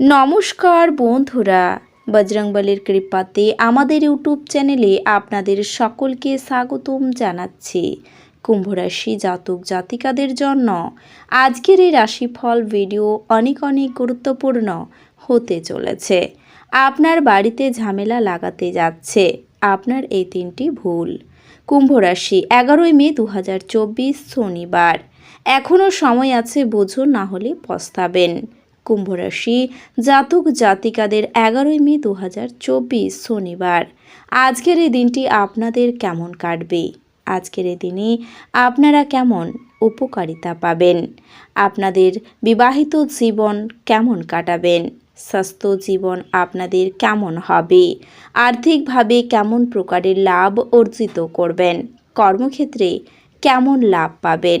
নমস্কার বন্ধুরা বজরংবলীর কৃপাতে আমাদের ইউটিউব চ্যানেলে আপনাদের সকলকে স্বাগতম জানাচ্ছি। কুম্ভরাশি জাতক জাতিকাদের জন্য আজকের এই রাশিফল ভিডিও অনেক অনেক গুরুত্বপূর্ণ হতে চলেছে। আপনার বাড়িতে ঝামেলা লাগাতে যাচ্ছে, আপনার এই তিনটি ভুল। কুম্ভরাশি এগারোই মে দু হাজার চব্বিশ শনিবার। এখনও সময় আছে বুঝুন না হলে পস্তাবেন। কুম্ভ রাশি জাতক জাতিকাদের এগারোই মে দু হাজার চব্বিশ শনিবার। আজকের এই দিনটি আপনাদের কেমন কাটবে? আজকের এই দিনে আপনারা কেমন উপকারিতা পাবেন? আপনাদের বিবাহিত জীবন কেমন কাটাবেন? স্বাস্থ্য জীবন আপনাদের কেমন হবে? আর্থিকভাবে কেমন প্রকারের লাভ অর্জিত করবেন? কর্মক্ষেত্রে কেমন লাভ পাবেন?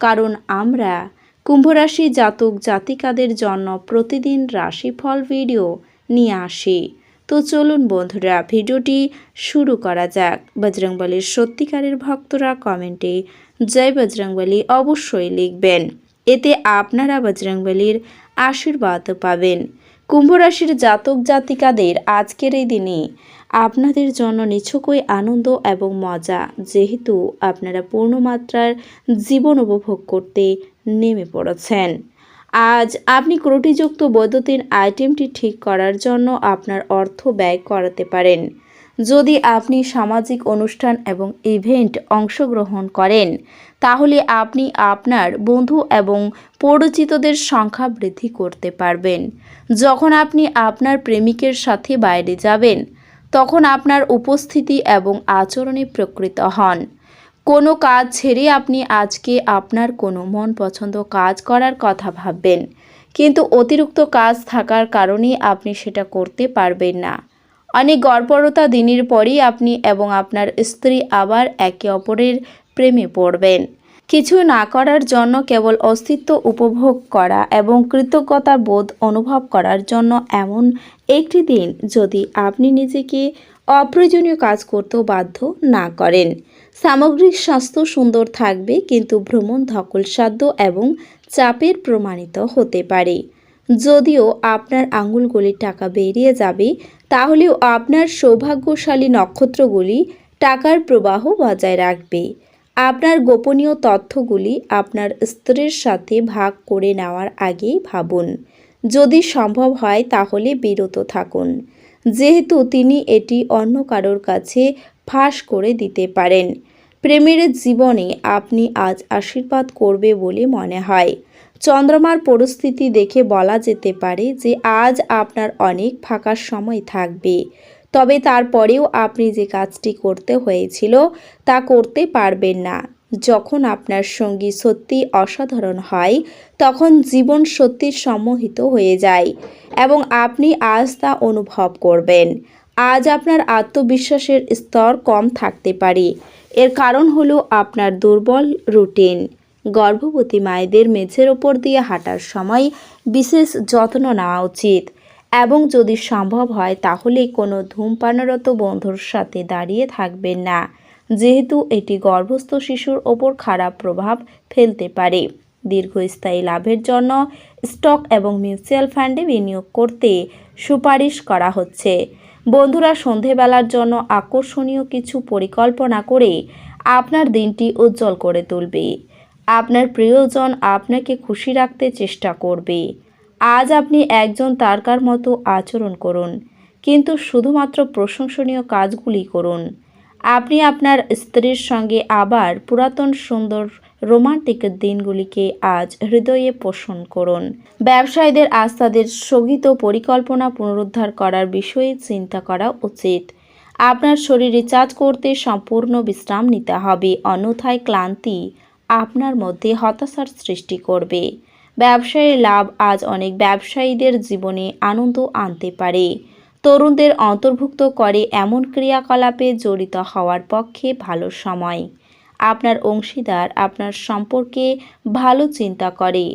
কারণ আমরা কুম্ভরাশি জাতক জাতিকাদের জন্য প্রতিদিন রাশিফল ভিডিও নিয়ে আসি। তো চলুন বন্ধুরা, ভিডিওটি শুরু করা যাক। বজরংবলীর সত্যিকারের ভক্তরা কমেন্টে জয় বজরংবলী অবশ্যই লিখবেন। এতে আপনারা বজরংবলীর আশীর্বাদ পাবেন। কুম্ভ রাশির জাতক জাতিকাদের আজকের এই দিনে আপনাদের জন্য নিছকই আনন্দ এবং মজা, যেহেতু আপনারা পূর্ণমাত্রার জীবন উপভোগ করতে নেমে পড়েছেন। আজ আপনি ক্রটিযুক্ত বৈদ্যুতিন আইটেমটি ঠিক করার জন্য আপনার অর্থ ব্যয় করাতে পারেন। যদি আপনি সামাজিক অনুষ্ঠান এবং ইভেন্ট অংশগ্রহণ করেন তাহলে আপনি আপনার বন্ধু এবং পরিচিতদের সংখ্যা বৃদ্ধি করতে পারবেন। যখন আপনি আপনার প্রেমিকের সাথে বাইরে যাবেন, তখন আপনার উপস্থিতি এবং আচরণে প্রকৃত হন। কোনো কাজ ছেড়ে আপনি আজকে আপনার কোনো মন পছন্দ কাজ করার কথা ভাববেন, কিন্তু অতিরিক্ত কাজ থাকার কারণেই আপনি সেটা করতে পারবেন না। অনেক গড়পরতা দিনের পরই আপনি এবং আপনার স্ত্রী আবার একে অপরের প্রেমে পড়বেন। কিছু না করার জন্য কেবল অস্তিত্ব উপভোগ করা এবং কৃতজ্ঞতা বোধ অনুভব করার জন্য এমন একটি দিন যদি আপনি নিজেকে অপ্রয়োজনীয় কাজ করতেও বাধ্য না করেন। সামগ্রিক স্বাস্থ্য সুন্দর থাকবে কিন্তু ভ্রমণ ধকলসাধ্য এবং চাপের প্রমাণিত হতে পারে। যদিও আপনার আঙুলগুলি টাকা বেরিয়ে যাবে, তাহলেও আপনার সৌভাগ্যশালী নক্ষত্রগুলি টাকার প্রবাহ বজায় রাখবে। আপনার গোপনীয় তথ্যগুলি আপনার স্ত্রীর সাথে ভাগ করে নেওয়ার আগেই ভাবুন। যদি সম্ভব হয় তাহলে বিরত থাকুন। যেহেতু তিনি এটি অন্য কারোর কাছে ফাঁস করে দিতে পারেন। প্রেমের জীবনে আপনি আজ আশীর্বাদ করবে বলে মনে হয়। চন্দ্রমার পরিস্থিতি দেখে বলা যেতে পারে যে আজ আপনার অনেক ফাঁকার সময় থাকবে। তবে তারপরেও আপনি যে কাজটি করতে হয়েছিল তা করতে পারবেন না। যখন আপনার সঙ্গী সত্যি অসাধারণ হয়, তখন জীবন সত্যি সম্মোহিত হয়ে যায় এবং আপনি আজ তা অনুভব করবেন। আজ আপনার আত্মবিশ্বাসের স্তর কম থাকতে পারে। এর কারণ হলো আপনার দুর্বল রুটিন। গর্ভবতী মায়েদের মেঝের ওপর দিয়ে হাঁটার সময় বিশেষ যত্ন নেওয়া উচিত। এবং যদি সম্ভব হয়, তাহলে কোনো ধূমপানরত বন্ধুর সাথে দাঁড়িয়ে থাকবেন না। যেহেতু এটি গর্ভস্থ শিশুর ওপর খারাপ প্রভাব ফেলতে পারে। দীর্ঘস্থায়ী লাভের জন্য স্টক এবং মিউচুয়াল ফান্ডে বিনিয়োগ করতে সুপারিশ করা হচ্ছে। বন্ধুরা, সন্ধেবেলার জন্য আকর্ষণীয় কিছু পরিকল্পনা করে আপনার দিনটি উজ্জ্বল করে তুলবে। আপনার প্রিয়জন আপনাকে খুশি রাখতে চেষ্টা করবে। আজ আপনি একজন তারকার মতো আচরণ করুন, কিন্তু শুধুমাত্র প্রশংসনীয় কাজগুলি করুন। আপনি আপনার স্ত্রীর সঙ্গে আবার পুরাতন সুন্দর রোমান্টিক দিনগুলিকে আজ হৃদয়ে পোষণ করুন। ব্যবসায়ীদের আজ তাদের স্থগিত পরিকল্পনা পুনরুদ্ধার করার বিষয়ে চিন্তা করা উচিত। আপনার শরীর রিচার্জ করতে সম্পূর্ণ বিশ্রাম নিতে হবে, অন্যথায় ক্লান্তি আপনার মধ্যে হতাশার সৃষ্টি করবে। ব্যবসায়ের লাভ আজ অনেক ব্যবসায়ীদের জীবনে আনন্দ আনতে পারে। তরুণদের অন্তর্ভুক্ত করে এমন ক্রিয়াকলাপে জড়িত হওয়ার পক্ষে ভালো সময়। আপনার অংশীদার আপনার সম্পর্কে ভালো চিন্তা করে,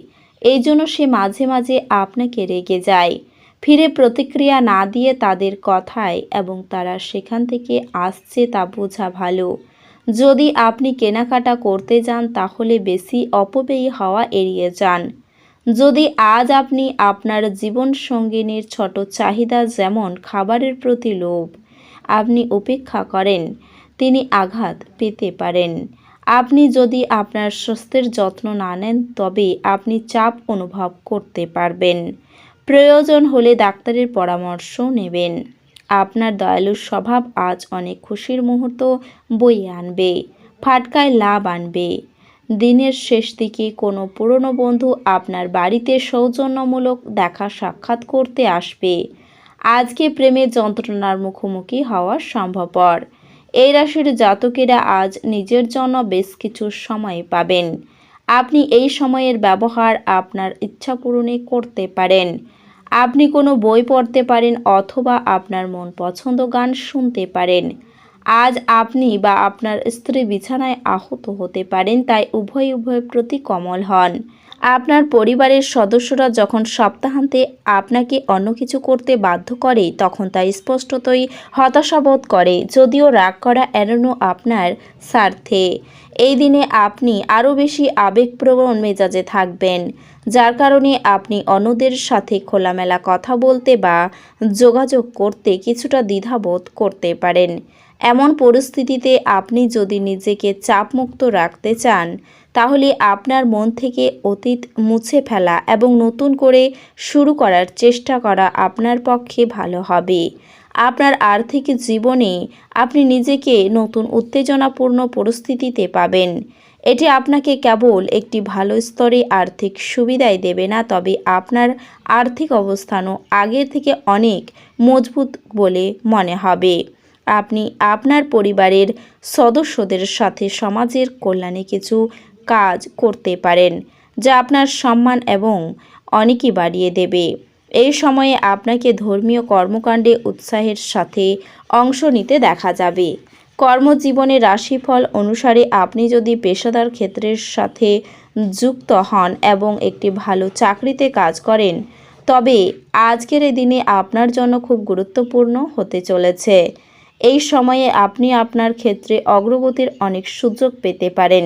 এই জন্য সে মাঝে মাঝে আপনাকে রেগে যায়। ফিরে প্রতিক্রিয়া না দিয়ে তাদের কথায় এবং তারা সেখান থেকে আসছে তা বোঝা ভালো। যদি আপনি কেনাকাটা করতে যান তাহলে বেশি অপব্যয়ী হওয়া এড়িয়ে যান। যদি আজ আপনি আপনার জীবন সঙ্গিনীর ছোট চাহিদা যেমন খাবারের প্রতি লোভ আপনি উপেক্ষা করেন, তিনি আঘাত পেতে পারেন। আপনি যদি আপনার স্বাস্থ্যের যত্ন না নেন, তবে আপনি চাপ অনুভব করতে পারবেন। প্রয়োজন হলে ডাক্তারের পরামর্শ নেবেন। আপনার দয়ালু স্বভাব আজ অনেক খুশির মুহূর্ত বয়ে আনবে, ফাটকায় লাভ আনবে। দিনের শেষ দিকে কোনো পুরনো বন্ধু আপনার বাড়িতে সৌজন্যমূলক দেখা সাক্ষাৎ করতে আসবে। আজকে প্রেমের যন্ত্রণার মুখোমুখি হওয়া সম্ভবপর। এই রাশির জাতকেরা আজ নিজের জন্য বেশ কিছু সময় পাবেন। আপনি এই সময়ের ব্যবহার আপনার ইচ্ছা পূরণে করতে পারেন। আপনি কোনো বই পড়তে পারেন অথবা আপনার মন পছন্দ গান শুনতে পারেন। আজ আপনি বা আপনার স্ত্রী বিছানায় আহত হতে পারেন, তাই উভয় উভয়ের প্রতি কমল হন। আপনার পরিবারের সদস্যরা যখন সপ্তাহান্তে আপনাকে অন্য কিছু করতে বাধ্য করে, তখন তা স্পষ্টতই হতাশাবোধ করে, যদিও রাগ করা এড়ানো আপনার স্বার্থে। এই দিনে আপনি আরও বেশি আবেগপ্রবণ মেজাজে থাকবেন, যার কারণে আপনি অন্যদের সাথে খোলামেলা কথা বলতে বা যোগাযোগ করতে কিছুটা দ্বিধাবোধ করতে পারেন। এমন পরিস্থিতিতে আপনি যদি নিজেকে চাপমুক্ত রাখতে চান, তাহলে আপনার মন থেকে অতীত মুছে ফেলা এবং নতুন করে শুরু করার চেষ্টা করা আপনার পক্ষে ভালো হবে। আপনার আর্থিক জীবনে আপনি নিজেকে নতুন উত্তেজনাপূর্ণ পরিস্থিতিতে পাবেন। এটি আপনাকে কেবল একটি ভালো স্তরে আর্থিক সুবিধাই দেবে না, তবে আপনার আর্থিক অবস্থানও আগের থেকে অনেক মজবুত বলে মনে হবে। আপনি আপনার পরিবারের সদস্যদের সাথে সমাজের কল্যাণে কিছু কাজ করতে পারেন, যা আপনার সম্মান এবং অনেকই বাড়িয়ে দেবে। এই সময়ে আপনাকে ধর্মীয় কর্মকাণ্ডে উৎসাহের সাথে অংশ নিতে দেখা যাবে। কর্মজীবনে রাশিফল অনুসারে আপনি যদি পেশাদার ক্ষেত্রের সাথে যুক্ত হন এবং একটি ভালো চাকরিতে কাজ করেন, তবে আজকের এই দিনে আপনার জন্য খুব গুরুত্বপূর্ণ হতে চলেছে। এই সময়ে আপনি আপনার ক্ষেত্রে অগ্রগতির অনেক সুযোগ পেতে পারেন।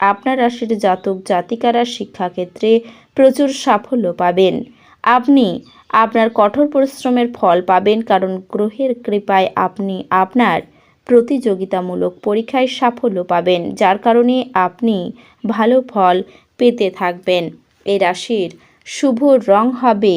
আপনার রাশির জাতক, জাতিকারা শিক্ষাক্ষেত্রে প্রচুর সাফল্য পাবেন। আপনি আপনার কঠোর পরিশ্রমের ফল পাবেন কারণ গ্রহের কৃপায় আপনি আপনার প্রতিযোগিতামূলক পরীক্ষায় সাফল্য পাবেন, যার কারণে আপনি ভালো ফল পেতে থাকবেন। এই রাশির শুভ রং হবে